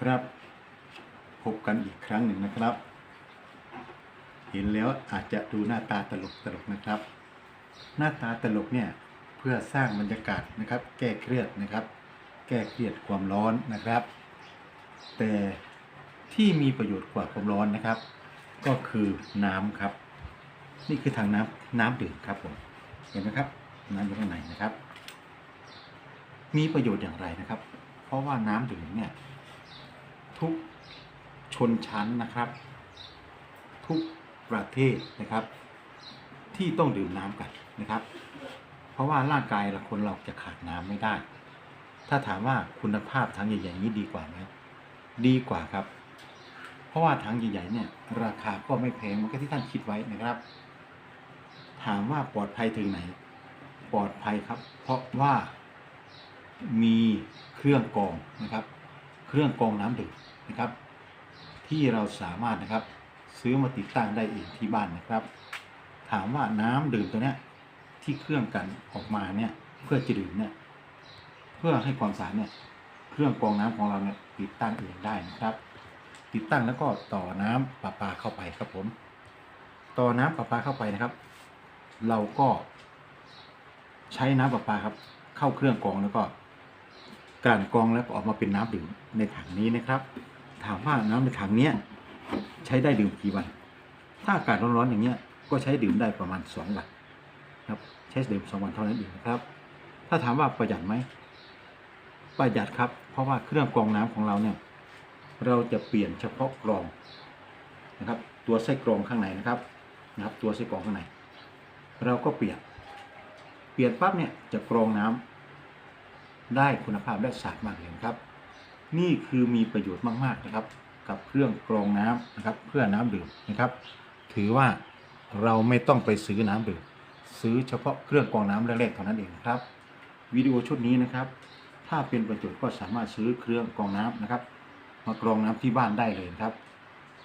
ครับ พบกันอีกครั้งหนึ่งนะครับ เห็นแล้วอาจจะดูหน้าตาตลกตลกนะครับ หน้าตาตลกเนี่ยเพื่อสร้างบรรยากาศนะครับ แก้เครียดนะครับ แก้เครียดความร้อนนะครับ แต่ที่มีประโยชน์กว่าความร้อนนะครับ ก็คือน้ำครับ นี่คือทางน้ำน้ำดื่มครับผมเห็นไหมครับ น้ำอยู่ข้างในนะครับ มีประโยชน์อย่างไรนะครับ เพราะว่าน้ำดื่มเนี่ย ทุกชนชั้นนะครับ ทุกประเทศนะครับ ที่ต้องดื่มน้ำกันนะครับ เพราะว่าร่างกายเราคนเราจะขาดน้ำไม่ได้ ถ้าถามว่าคุณภาพถังใหญ่ๆนี้ดีกว่าไหมดีกว่าครับ เพราะว่าถังใหญ่ๆเนี่ย ราคาก็ไม่แพงเหมือนกับที่ท่านคิดไว้นะครับ ถามว่าปลอดภัยถึงไหน ปลอดภัยครับ เพราะว่ามีเครื่องกรองนะครับ เครื่องกรองน้ำดื่มนะครับ ที่เราสามารถนะครับซื้อมาติดตั้งได้เองที่บ้านนะครับ ถามว่าน้ำดื่มตัวเนี้ยที่เครื่องกันออกมาเนี่ยเพื่อจะดื่มเนี่ยเพื่อให้ความสะอาดเนี่ยเครื่องกรองน้ำของเราเนี่ยติดตั้งเองได้นะครับ ติดตั้งแล้วก็ต่อน้ำประปาเข้าไปครับผม ต่อน้ำประปาเข้าไปนะครับ เราก็ใช้น้ำประปาครับ เข้าเครื่องกรองแล้วก็ กลั่นกรองแล้วก็ออกมาเป็นน้ำดื่มในถังนี้นะครับ ถามว่าน้ำในถังเนี้ยใช้ได้ดื่มกี่วัน ถ้าอากาศร้อนๆอย่างเงี้ยก็ใช้ดื่มได้ประมาณสองวันครับใช้ดื่มสองวันเท่านั้นเองนะครับ ถ้าถามว่าประหยัดไหมประหยัดครับ เพราะว่าเครื่องกรองน้ำของเราเนี่ยเราจะเปลี่ยนเฉพาะกรองนะครับ ตัวไส้กรองข้างในนะครับนะครับ ตัวไส้กรองข้างใน เราก็เปลี่ยนเปลี่ยนปั๊บเนี่ยจะกรองน้ำ ได้คุณภาพได้สะอาดมากเลยครับ นี่คือมีประโยชน์มากๆนะครับ กับเครื่องกรองน้ำนะครับ เพื่อน้ำดื่มนะครับ ถือว่าเราไม่ต้องไปซื้อน้ำดื่มซื้อเฉพาะเครื่องกรองน้ำแรกๆเท่านั้นเองนะครับวิดีโอชุดนี้นะครับ ถ้าเป็นประโยชน์ก็สามารถซื้อเครื่องกรองน้ำนะครับ มากรองน้ำที่บ้านได้เลยครับ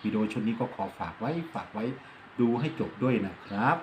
วิดีโอชุดนี้ก็ขอฝากไว้ฝากไว้ดูให้จบด้วยนะครับ